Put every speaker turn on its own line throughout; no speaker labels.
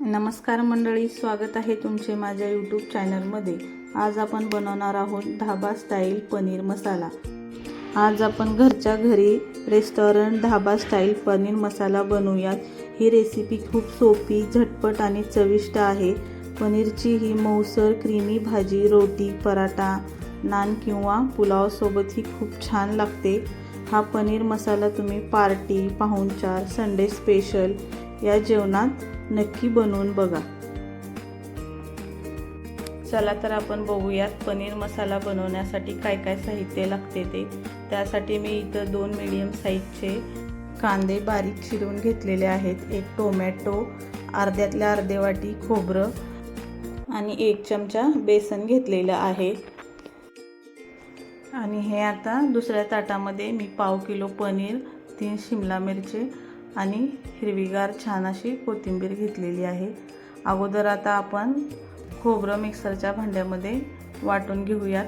नमस्कार मंडळी स्वागत आहे तुमचे माझ्या यूट्यूब चॅनलमध्ये आज आपण बनवणार आहोत धाबा स्टाईल पनीर मसाला. आज आपण घरच्या घरी रेस्टॉरंट धाबा स्टाईल पनीर मसाला बनवूयात. ही रेसिपी खूप सोपी झटपट आणि चविष्ट आहे. पनीरची ही मऊसर क्रीमी भाजी रोटी पराठा नान किंवा पुलावसोबत ही खूप छान लागते. हा पनीर मसाला तुम्ही पार्टी पाहुणचार संडे स्पेशल या जेवणात नक्की बनवून बघा. चला तर आपण बघूयात पनीर मसाला बनवण्यासाठी काय काय साहित्य लागते ते. त्यासाठी मी इथं दोन मीडियम साईजचे कांदे बारीक चिरून घेतलेले आहेत. एक टोमॅटो अर्ध्यातल्या अर्धे वाटी खोबरं आणि एक चमचा बेसन घेतलेलं आहे. आणि हे आता दुसऱ्या ताटामध्ये मी पाव किलो पनीर तीन शिमला मिरची आणि हिरवीगार छान अशी कोथिंबीर घेतलेली आहे. अगोदर आता आपण खोबरं मिक्सरच्या भांड्यामध्ये वाटून घेऊयात.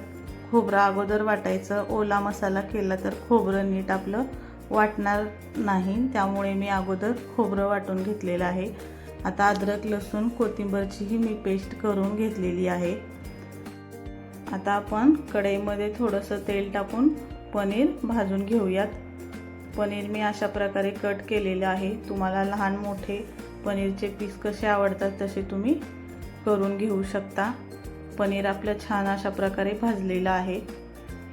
खोबरं अगोदर वाटायचं ओला मसाला केला तर खोबरं नीट आपलं वाटणार नाही त्यामुळे मी अगोदर खोबरं वाटून घेतलेलं आहे. आता अद्रक लसूण कोथिंबीरचीही मी पेस्ट करून घेतलेली आहे. आता आपण कढईमध्ये थोडंसं तेल टाकून पनीर भाजून घेऊयात. पनीर मी अशा प्रकारे कट केलेलं आहे. तुम्हाला लहान मोठे पनीरचे पीस कसे आवडतात तसे तुम्ही करून घेऊ शकता. पनीर आपलं छान अशा प्रकारे भाजलेलं आहे.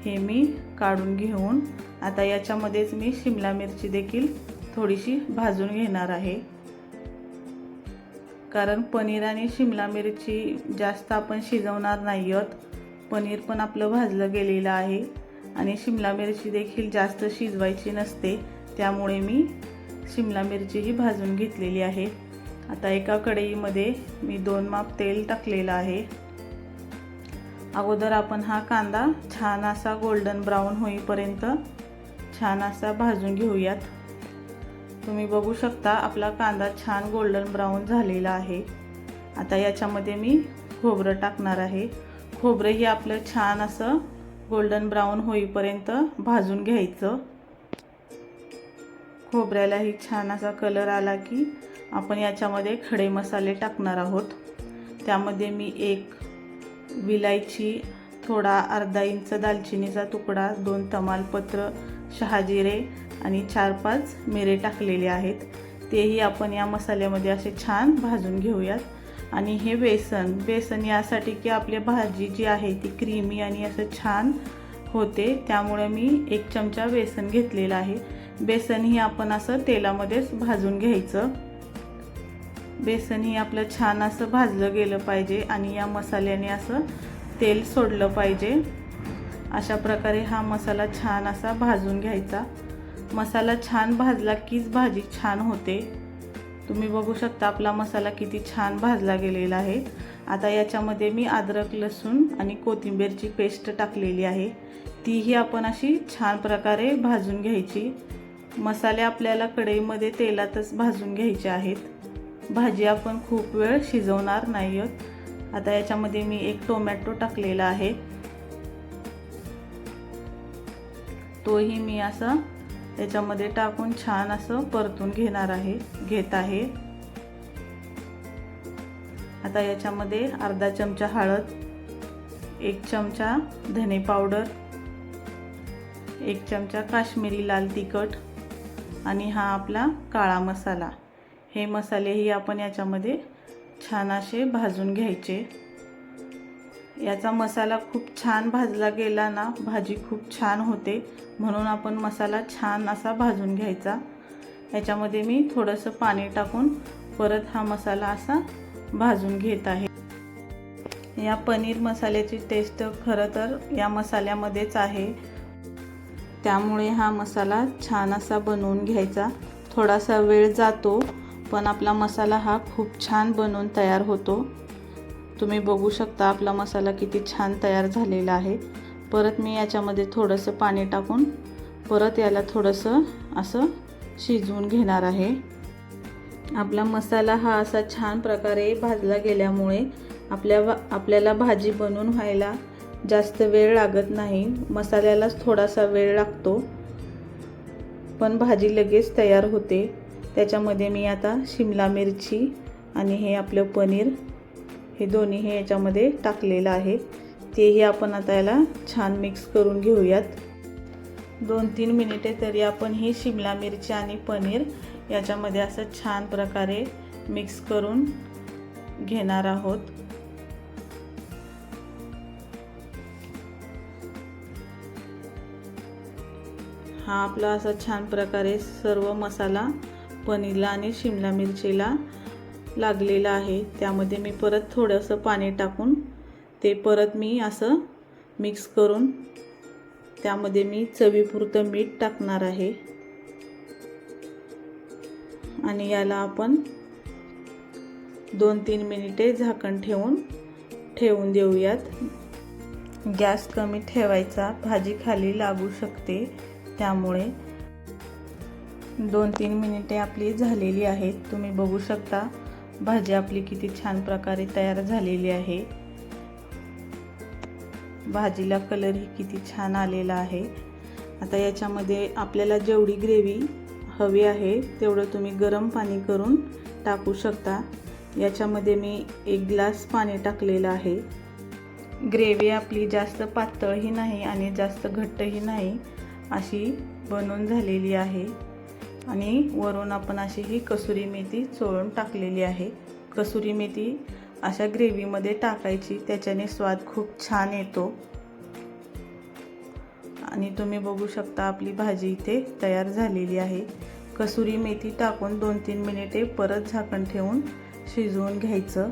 हे मी काढून घेऊन आता याच्यामध्येच मी शिमला मिरची देखील थोडीशी भाजून घेणार आहे. कारण पनीर आणि शिमला मिरची जास्त आपण शिजवणार नाही आहोत. पनीर पण आपलं भाजलं गेलेलं आहे. आणि शिमला मिरची देखील जास्त शिजवायची नसते त्यामुळे मी शिमला मिरचीही भाजून घेतलेली आहे. आता एका कढईमध्ये मी दोन माप तेल टाकलेलं आहे. अगोदर आपण हा कांदा छान असा गोल्डन ब्राऊन होईपर्यंत छान असा भाजून घेऊयात. तुम्ही बघू शकता आपला कांदा छान गोल्डन ब्राऊन झालेला आहे. आता याच्यामध्ये मी खोबरं टाकणार आहे. खोबरंही आपलं छान असं गोल्डन ब्राऊन होईपर्यंत भाजून घ्यायचं. खोबऱ्यालाही छान असा कलर आला की आपण याच्यामध्ये खडे मसाले टाकणार आहोत. त्यामध्ये मी एक विलायची थोडा अर्धा इंच दालचिनीचा तुकडा दोन तमालपत्र शहाजिरे आणि चार पाच मिरे टाकलेले आहेत. तेही आपण या मसाल्यामध्ये असे छान भाजून घेऊयात. आणि हे बेसन बेसन यासाठी की आपली भाजी जी आहे ती क्रीमी आणि असं छान होते. त्यामुळे मी एक चमचा बेसन घेतलेलं आहे. बेसन ही आपण असं तेलामध्येच भाजून घ्यायचं. बेसनही आपलं छान असं भाजलं गेलं पाहिजे आणि या मसाल्याने असं तेल सोडलं पाहिजे. अशा प्रकारे हा मसाला छान असा भाजून घ्यायचा. मसाला छान भाजला कीच भाजी छान होते. तुम्ही बघू शकता आपला मसाला किती छान भाजला गेलेला आहे. आता याच्यामध्ये मी अद्रक लसूण आणि कोथिंबीरची पेस्ट टाकलेली आहे. तीही आपण अशी छान प्रकारे भाजून घ्यायची. मसाले आपल्याला कढईमध्ये तेलातच भाजून घ्यायचे आहेत. भाजी आपण खूप वेळ शिजवणार नाही आहोत. आता याच्यामध्ये मी एक टोमॅटो टाकलेला आहे. तोही मी असा त्याच्यामध्ये टाकून छान असं परतून घेणार आहे घेत आहे. आता याच्यामध्ये अर्धा चमचा हळद एक चमचा धने पावडर एक चमचा काश्मीरी लाल तिखट आणि हा आपला काळा मसाला. हे मसालेही आपण याच्यामध्ये छान असे भाजून घ्यायचे. याचा मसाला खूप छान भाजला गेला ना भाजी खूप छान होते. म्हणून आपण मसाला छान असा भाजून घ्यायचा. याच्यामध्ये मी थोडंसं पाणी टाकून परत हा मसाला असा भाजून घेत आहे. या पनीर मसाल्याची टेस्ट खरं तर या मसाल्यामध्येच आहे. त्यामुळे हा मसाला छान असा बनवून घ्यायचा. थोडासा वेळ जातो पण आपला मसाला हा खूप छान बनवून तयार होतो. तुम्ही बघू शकता आपला मसाला किती छान तयार झालेला आहे. परत मी याच्यामध्ये थोडंसं पाणी टाकून परत याला थोडंसं असं शिजवून घेणार आहे. आपला मसाला हा असा छान प्रकारे भाजला गेल्यामुळे आपल्या आपल्याला भाजी बनवून व्हायला जास्त वेळ लागत नाही. मसाल्यालाच थोडासा वेळ लागतो. पण भाजी लगेच तयार होते. त्याच्यामध्ये मी आता शिमला मिरची आणि हे आपलं पनीर हे दोन्ही हे याच्यामध्ये टाकलेलं आहे. तेही आपण आता याला छान मिक्स करून घेऊयात. दोन तीन मिनिटे तरी आपण ही शिमला मिरची आणि पनीर याच्यामध्ये असं छान प्रकारे मिक्स करून घेणार आहोत. हा आपला असा छान प्रकारे सर्व मसाला पनीरला आणि शिमला मिरचीला लागलेला आहे. त्यामध्ये मी परत थोडंसं पाणी टाकून ते परत मी असं मिक्स करून त्यामध्ये मी चवीपुरतं मीठ टाकणार आहे. आणि याला आपण दोन तीन मिनिटे झाकण ठेवून ठेवून देऊयात. गॅस कमी ठेवायचा भाजी खाली लागू शकते त्यामुळे. दोन तीन मिनिटे आपली झालेली आहेत तुम्ही बघू शकता. भाजी आपली किती छान प्रकारे तयार झालेली आहे. भाजीला कलरही किती छान आलेला आहे. आता याच्यामध्ये आपल्याला जेवढी ग्रेव्ही हवी आहे तेवढं तुम्ही गरम पाणी करून टाकू शकता. याच्यामध्ये मी एक ग्लास पाणी टाकलेलं आहे. ग्रेव्ही आपली जास्त पातळही नाही आणि जास्त घट्टही नाही अशी बनवून झालेली आहे. आणि वरून आपण अशी ही कसुरी मेथी चोळून टाकलेली आहे. कसुरी मेथी अशा ग्रेव्हीमध्ये टाकायची त्याच्याने स्वाद खूप छान येतो. आणि तुम्ही बघू शकता आपली भाजी इथे तयार झालेली आहे. कसुरी मेथी टाकून दोन तीन मिनिटे परत झाकण ठेवून शिजवून घ्यायचं.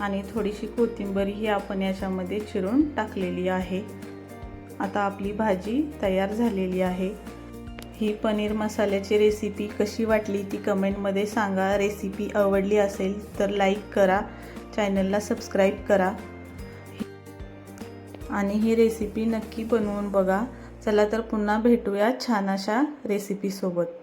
आणि थोडीशी कोथिंबीरही आपण याच्यामध्ये चिरून टाकलेली आहे. आता आपली भाजी तयार झालेली आहे. ही पनीर मसाल्याची रेसिपी कशी वाटली ती कमेंटमध्ये सांगा. रेसिपी आवडली असेल तर लाईक करा. चॅनलला सबस्क्राईब करा. आणि ही रेसिपी नक्की बनवून बघा. चला तर पुन्हा भेटूया छान अशा रेसिपीसोबत